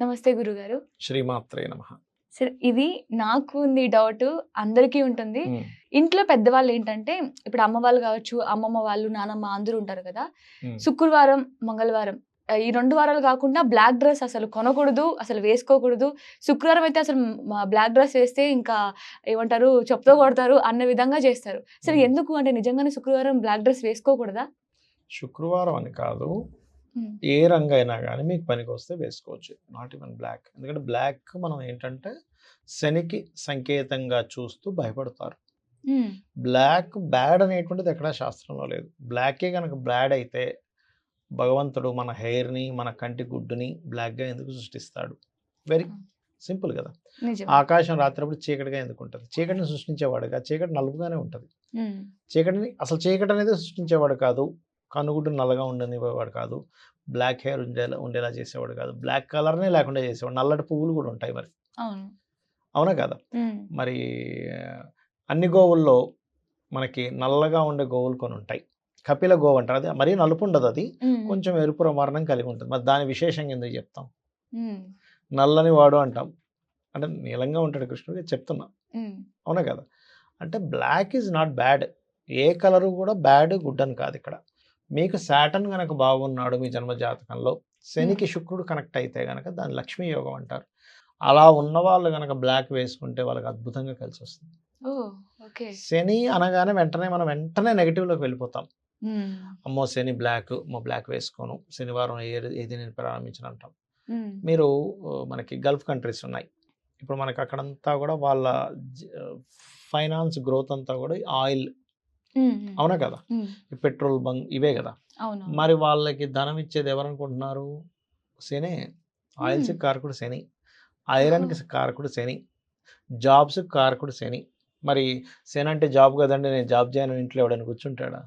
నమస్తే గురుగారు. శ్రీమాత్రే నమ. సరే ఇది నాకు ఉంది డౌట్ అందరికీ ఉంటుంది. ఇంట్లో పెద్దవాళ్ళు ఏంటంటే ఇప్పుడు అమ్మ వాళ్ళు కావచ్చు అమ్మమ్మ వాళ్ళు నానమ్మ అందరూ ఉంటారు కదా. శుక్రవారం మంగళవారం. ఈ రెండు వారాలు కాకుండా బ్లాక్ డ్రెస్ అసలు కొనకూడదు అసలు వేసుకోకూడదు. శుక్రవారం అయితే అసలు బ్లాక్ డ్రెస్ వేస్తే ఇంకా ఏమంటారు చెప్తూ కొడతారు అన్న విధంగా చేస్తారు. సరే. ఎందుకు? అంటే నిజంగానే శుక్రవారం బ్లాక్ డ్రెస్ వేసుకోకూడదా? శుక్రవారం అని కాదు. ఏ రంగు అయినా కానీ మీకు పనికి వస్తే వేసుకోవచ్చు. Not even black. ఎందుకంటే బ్లాక్ మనం ఏంటంటే శనికి సంకేతంగా చూస్తూ భయపడతారు. బ్లాక్ బ్యాడ్ అనేటువంటిది ఎక్కడా శాస్త్రంలో లేదు. బ్లాకే కనుక బ్యాడ్ అయితే భగవంతుడు మన హెయిర్ని మన కంటి గుడ్డుని బ్లాక్గా ఎందుకు సృష్టిస్తాడు? వెరీ. సింపుల్ కదా! ఆకాశం రాత్రిప్పుడు చీకటిగా ఎందుకు ఉంటుంది? చీకటిని సృష్టించేవాడుగా? చీకటి నలుపుగానే ఉంటుంది. చీకటిని అసలు చీకటి అనేది సృష్టించేవాడు కాదు. కనుగుడ్డు నల్లగా ఉండనివ్వేవాడు కాదు. బ్లాక్ హెయిర్ ఉండేలా ఉండేలా చేసేవాడు కాదు. బ్లాక్ కలర్నే లేకుండా చేసేవాడు. నల్లటి పువ్వులు కూడా ఉంటాయి మరి. అవును. కదా. మరి అన్ని గోవుల్లో మనకి నల్లగా ఉండే గోవులు కొన్ని ఉంటాయి. కపిల గోవు అంటారు అది. మరీ నలుపు ఉండదు అది. కొంచెం ఎరుపు వర్ణం కలిగి ఉంటుంది. మరి దాని విశేషంగా ఎందుకు చెప్తాం. నల్లని వాడు అంటాం. అంటే నీలంగా ఉంటాడు కృష్ణుడు చెప్తున్నా. అవునా కదా? అంటే బ్లాక్ ఈజ్ నాట్ బ్యాడ్. ఏ కలరు కూడా బ్యాడ్ గుడ్ అని కాదు ఇక్కడ. మీకు శాటన్ కనుక బాగున్నాడు మీ జన్మ జాతకంలో శనికి శుక్రుడు కనెక్ట్ అయితే కనుక దాన్ని లక్ష్మీ యోగం అంటారు అలా ఉన్న వాళ్ళు కనుక బ్లాక్ వేసుకుంటే వాళ్ళకి అద్భుతంగా కలిసి వస్తుంది. శని అనగానే వెంటనే మనం వెంటనే నెగిటివ్లోకి వెళ్ళిపోతాం. అమ్మో శని బ్లాక్ అమ్మో బ్లాక్ వేసుకోను శనివారం ఏది నేను ప్రారంభించిన అంటాం. మీరు మనకి గల్ఫ్ కంట్రీస్ ఉన్నాయి ఇప్పుడు మనకి అక్కడంతా కూడా వాళ్ళ ఫైనాన్స్ గ్రోత్ అంతా కూడా ఆయిల్. అవునా కదా. ఈ పెట్రోల్ బంక్ ఇవే కదా? అవును మరి వాళ్ళకి ధనం ఇచ్చేది ఎవరనుకుంటున్నారు? శనే. ఆయిల్స్. కారకుడు శని. ఐరన్కి కారకుడు శని. జాబ్స్ కారకుడు శని. మరి శని అంటే జాబ్ కదండి నేను జాబ్ చేయను ఇంట్లో ఎవడని కూర్చుంటాడా?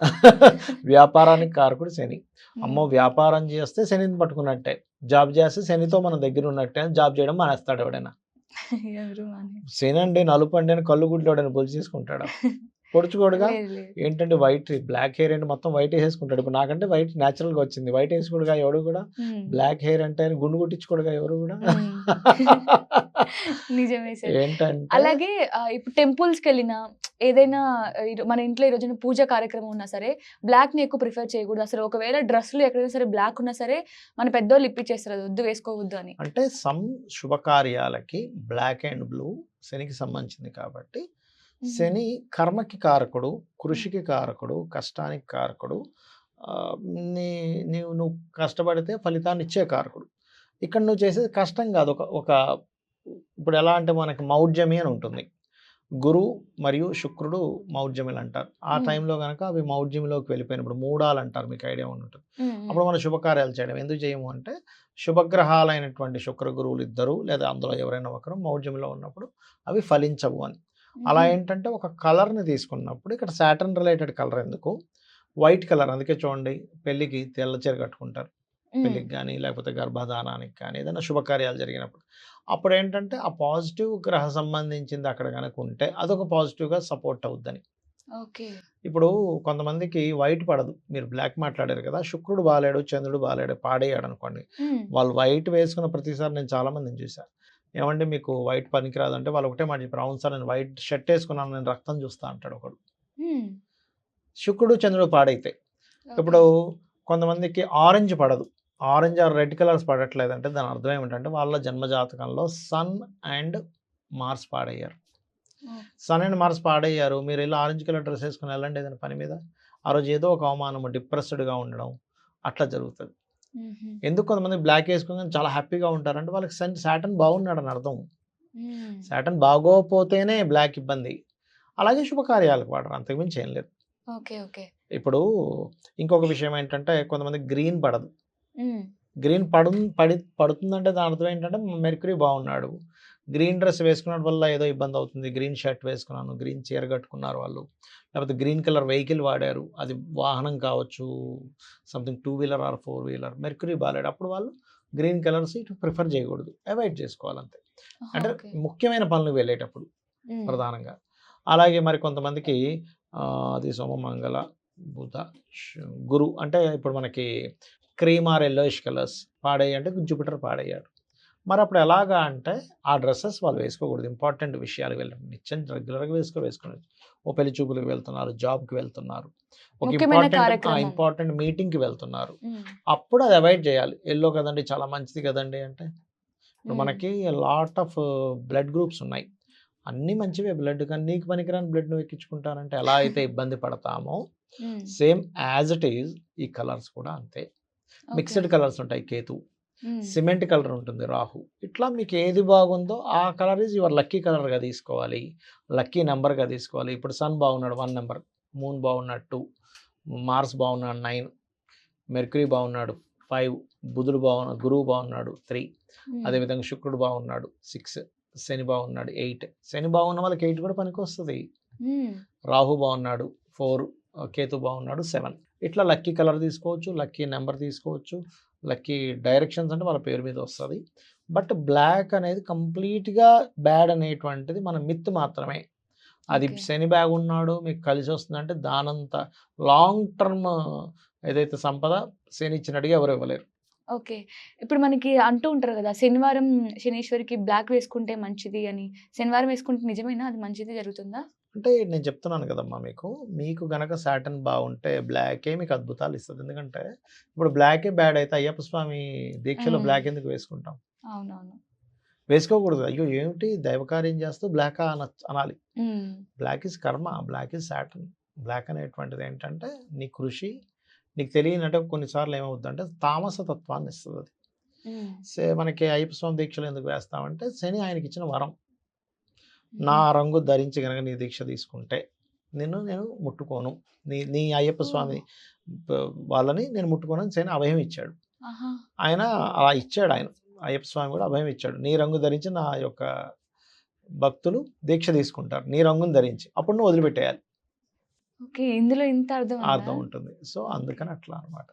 వ్యాపారానికి కారకుడు శని. అమ్మో! వ్యాపారం చేస్తే శనిని పట్టుకున్నట్టే. జాబ్ చేస్తే శనితో మన దగ్గర ఉన్నట్టే జాబ్ చేయడం మానేస్తాడు ఎవడైనా. శని అండి నలుపు అండి అని కళ్ళు గుడ్లు ఎవడైనా పొలి చేసుకుంటాడా పొడుచుకోడుగా. ఏంటంటే వైట్ బ్లాక్ హెయిర్ అంటే మొత్తం వైట్ వేసేసుకుంటాడు. ఇప్పుడు నాకంటే వైట్ న్యాచురల్గా వచ్చింది. వైట్ వేసుకోడుగా ఎవడు కూడా. బ్లాక్ హెయిర్ అంటే ఆయన గుండు కొట్టించుకోడుగా ఎవరు కూడా. నిజమే సార్. ఏంటంటే? అలాగే ఇప్పుడు టెంపుల్స్కి వెళ్ళినా ఏదైనా మన ఇంట్లో ఈ రోజున పూజ కార్యక్రమం ఉన్నా సరే బ్లాక్ని ఎక్కువ ప్రిఫర్ చేయకూడదు. అసలు ఒకవేళ డ్రెస్సులు ఎక్కడైనా సరే బ్లాక్ ఉన్నా సరే మన పెద్దోళ్ళు ఇప్పించేస్తారు వద్దు వేసుకోవద్దు అని. అంటే సమ్ శుభకార్యాలకి బ్లాక్ అండ్ బ్లూ శనికి సంబంధించింది కాబట్టి శని కర్మకి కారకుడు కృషికి కారకుడు కష్టానికి కారకుడు నీ నీవు నువ్వు కష్టపడితే ఫలితాన్ని ఇచ్చే కారకుడు. ఇక్కడ నువ్వు చేసేది కష్టం కాదు. ఒక ఒక ఇప్పుడు ఎలా అంటే మనకి మౌఢ్యమి అని ఉంటుంది. గురు మరియు శుక్రుడు మౌఢ్యమిలు అంటారు. ఆ. టైంలో కనుక అవి మౌఢ్యమిలోకి వెళ్ళిపోయినప్పుడు మూడాలు అంటారు మీకు ఐడియా ఉంటుంది. అప్పుడు మనం శుభకార్యాలు చేయడం. ఎందుకు చేయము అంటే శుభగ్రహాలైనటువంటి శుక్ర గురువులు ఇద్దరు లేదా అందులో ఎవరైనా ఒకరు మౌఢ్యంలో ఉన్నప్పుడు అవి ఫలించవు అని. అలా. ఏంటంటే ఒక కలర్ని తీసుకున్నప్పుడు ఇక్కడ సాటర్న్ రిలేటెడ్ కలర్ ఎందుకు? వైట్ కలర్ అందుకే చూడండి పెళ్ళికి తెల్ల చీర కట్టుకుంటారు. పెళ్ళికి కానీ లేకపోతే గర్భధానానికి కానీ ఏదైనా శుభకార్యాలు జరిగినప్పుడు. అప్పుడు ఏంటంటే ఆ పాజిటివ్ గ్రహ సంబంధించింది అక్కడ కనుక ఉంటే అదొక పాజిటివ్గా సపోర్ట్ అవుద్దని. ఓకే. ఇప్పుడు కొంతమందికి వైట్ పడదు. మీరు బ్లాక్ మాట్లాడారు కదా శుక్రుడు బాలేడు చంద్రుడు బాలేడు పాడేయాడు అనుకోండి. వాళ్ళు వైట్ వేసుకున్న ప్రతిసారి నేను చాలా మందిని చూశాను ఏమంటే మీకు వైట్ పనికిరాదు అంటే వాళ్ళు ఒకటే మాట చెప్పారు. అవును సార్ నేను వైట్ షర్ట్ వేసుకున్నాను నేను రక్తం చూస్తా అంటాడు ఒకడు. శుక్రుడు చంద్రుడు పాడైతే. ఇప్పుడు కొంతమందికి ఆరెంజ్ పడదు. ఆరెంజ్ ఆర్ రెడ్ కలర్స్ పడట్లేదు అంటే దాని అర్థం ఏమిటంటే వాళ్ళ జన్మజాతకంలో సన్ అండ్ మార్స్ పాడయ్యారు. సన్ అండ్ మార్స్ పాడయ్యారు. మీరు వెళ్ళి ఆరెంజ్ కలర్ డ్రెస్ వేసుకుని వెళ్ళండి ఏదైనా పని మీద. ఆ రోజు ఏదో ఒక అవమానము డిప్రెస్డ్గా ఉండడం అట్లా జరుగుతుంది. ఎందుకు కొంతమంది బ్లాక్ వేసుకుని చాలా హ్యాపీగా ఉంటారంటే వాళ్ళకి సన్ సాటన్ బాగున్నాడు అని అర్థం. సాటన్ బాగోపోతేనే బ్లాక్ ఇబ్బంది. అలాగే శుభకార్యాలకు వాడరు అంతకుమించి ఏం లేదు. Okay okay. ఇప్పుడు ఇంకొక విషయం ఏంటంటే కొంతమంది గ్రీన్ పడదు. గ్రీన్ పడు పడి పడుతుందంటే దాని అర్థం ఏంటంటే మెర్క్యూరీ బాగున్నాడు. గ్రీన్ డ్రెస్ వేసుకున్న వల్ల ఏదో ఇబ్బంది అవుతుంది. గ్రీన్ షర్ట్ వేసుకున్నాను గ్రీన్ చీర కట్టుకున్నారు వాళ్ళు. లేకపోతే గ్రీన్ కలర్ వెహికల్ వాడారు. అది వాహనం కావచ్చు something two wheeler or four wheeler Mercury బాగాలేడు అప్పుడు వాళ్ళు గ్రీన్ కలర్స్ ఇటు ప్రిఫర్ చేయకూడదు. అవాయిడ్ చేసుకోవాలంతే. అంటే. ముఖ్యమైన పనులు వెళ్ళేటప్పుడు. ప్రధానంగా. అలాగే మరి కొంతమందికి అది సోమ మంగళ బుధ గురు అంటే ఇప్పుడు మనకి క్రీమ్ ఆర్ ఎల్లోయిష్ కలర్స్ పాడయ్యాయి అంటే జూపిటర్ పాడయ్యాడు మరి అప్పుడు ఎలాగా అంటే ఆ డ్రెస్సెస్ వాళ్ళు వేసుకోకూడదు. ఇంపార్టెంట్ విషయాలు వెళ్ళి నిత్యం రెగ్యులర్గా వేసుకో వేసుకుని ఓ పెళ్ళి చూపులకు వెళ్తున్నారు జాబ్కి వెళ్తున్నారు. ఒక ఇంపార్టెంట్. ఇంపార్టెంట్ మీటింగ్కి వెళ్తున్నారు. అప్పుడు అది అవాయిడ్ చేయాలి. ఎల్లో కదండి చాలా మంచిది కదండి అంటే. ఇప్పుడు మనకి లాట్ ఆఫ్ బ్లడ్ గ్రూప్స్ ఉన్నాయి. అన్నీ మంచివే. బ్లడ్ కానీ నీకు పనికిరాని బ్లడ్ నువ్వు ఎక్కించుకుంటానంటే ఎలా అయితే ఇబ్బంది పడతామో సేమ్ యాజ్ ఇట్ ఈజ్ ఈ కలర్స్ కూడా అంతే. మిక్స్డ్ కలర్స్ ఉంటాయి కేతు. సిమెంట్ కలర్ ఉంటుంది రాహు. ఇట్లా మీకు ఏది బాగుందో ఆ కలర్ ఈజ్ యువర్ లక్కీ కలర్గా తీసుకోవాలి. లక్కీ నెంబర్గా తీసుకోవాలి. ఇప్పుడు సన్ బాగున్నాడు వన్ నెంబర్. మూన్ బాగున్నాడు టూ మార్స్ బాగున్నాడు నైన్. మెర్క్యూరీ బాగున్నాడు ఫైవ్. బుధుడు బాగున్నాడు గురువు బాగున్నాడు త్రీ. అదేవిధంగా శుక్రుడు బాగున్నాడు సిక్స్. శని బాగున్నాడు ఎయిట్. శని బాగున్న వాళ్ళకి ఎయిట్ కూడా పనికి వస్తుంది. రాహు బాగున్నాడు ఫోర్. కేతు బాగున్నాడు సెవెన్. ఇట్లా లక్కీ కలర్ తీసుకోవచ్చు లక్కీ నెంబర్ తీసుకోవచ్చు. లక్కీ డైరెక్షన్స్ అంటే వాళ్ళ పేరు మీద వస్తుంది. బట్ బ్లాక్ అనేది కంప్లీట్గా బ్యాడ్ అనేటువంటిది మన మిత్ మాత్రమే. అది. శని బ్యాగ్ ఉన్నాడు మీకు కలిసి వస్తుందంటే దానంత లాంగ్ టర్మ్ ఏదైతే సంపద శని ఇచ్చినట్టుగా ఎవరు ఇవ్వలేరు. ఓకే. ఇప్పుడు మనకి అంటూ ఉంటారు కదా శనివారం శనీశ్వరికి బ్లాక్ వేసుకుంటే మంచిది అని శనివారం వేసుకుంటే నిజమేనా? అది మంచిది జరుగుతుందా? అంటే నేను చెప్తున్నాను కదమ్మా మీకు. మీకు గనక సాటన్ బాగుంటే బ్లాకే మీకు అద్భుతాలు ఇస్తుంది. ఎందుకంటే ఇప్పుడు బ్లాకే బ్యాడ్ అయితే అయ్యప్ప స్వామి దీక్షలో. బ్లాక్ ఎందుకు వేసుకుంటాం? అవునవును. వేసుకోకూడదు. అయ్యో! ఏమిటి? దైవకార్యం చేస్తూ బ్లాక్ అన అనాలి. Black is karma. Black is Satan. Black అనేటువంటిది ఏంటంటే నీ కృషి నీకు తెలియనట్టు కొన్నిసార్లు ఏమవుతుందంటే తామస తత్వాన్ని ఇస్తుంది అది. సే మనకి అయ్యప్ప స్వామి దీక్షలు ఎందుకు వేస్తామంటే శని ఆయనకి ఇచ్చిన వరం. నా రంగు ధరించి కనుక నీ దీక్ష తీసుకుంటే నిన్ను నేను ముట్టుకోను. నీ నీ అయ్యప్ప స్వామి వాళ్ళని నేను ముట్టుకోను అని శని అభయం ఇచ్చాడు. ఆయన అలా ఇచ్చాడు ఆయన. అయ్యప్ప స్వామి కూడా అభయం ఇచ్చాడు. నీ రంగు ధరించి నా యొక్క భక్తులు దీక్ష తీసుకుంటారు. నీ రంగును ధరించి. అప్పుడు నువ్వు వదిలిపెట్టేయాలి. ఓకే. ఇందులో ఇంత అర్థం? అర్థం ఉంటుంది. సో అందుకని అట్లా అనమాట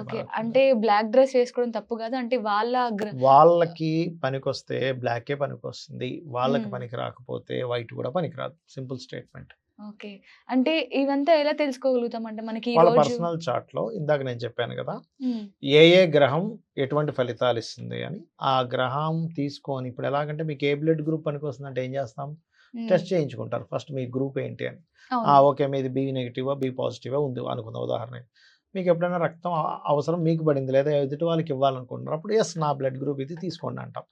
ఓకే. అంటే బ్లాక్ డ్రెస్ వేసుకోవడం తప్పు కాదు. అంటే వాళ్ళ వాళ్ళకి పనికొస్తే బ్లాకే పనికొస్తుంది. వాళ్ళకి. పనికి రాకపోతే వైట్ కూడా పనికిరాదు సింపుల్ స్టేట్మెంట్. ఓకే. అంటే ఇవంతా ఎలా తెలుసుకోగలుగుతాం? అంటే మనకి వాళ్ళ పర్సనల్ చార్ట్లో ఇందాక నేను చెప్పాను కదా ఏ ఏ గ్రహం ఎటువంటి ఫలితాలు ఇస్తుంది అని. ఆ గ్రహం తీసుకొని ఇప్పుడు ఎలాగంటే మీకు ఏ బ్లడ్ గ్రూప్ పనికి వస్తుందంటే ఏం చేస్తాం? టెస్ట్ చేయించుకుంటారు. ఫస్ట్ మీ గ్రూప్ ఏంటి అని. ఓకే. మీది బి నెగిటివా బి పాజిటివా ఉంది అనుకుందాం ఉదాహరణ మీకు ఎప్పుడైనా రక్తం అవసరం మీకు పడింది లేదా ఎదుటి వాళ్ళకి ఇవ్వాలనుకుంటున్నారు అప్పుడు ఎస్ నా బ్లడ్ గ్రూప్ ఇది తీసుకోండి అంటాం.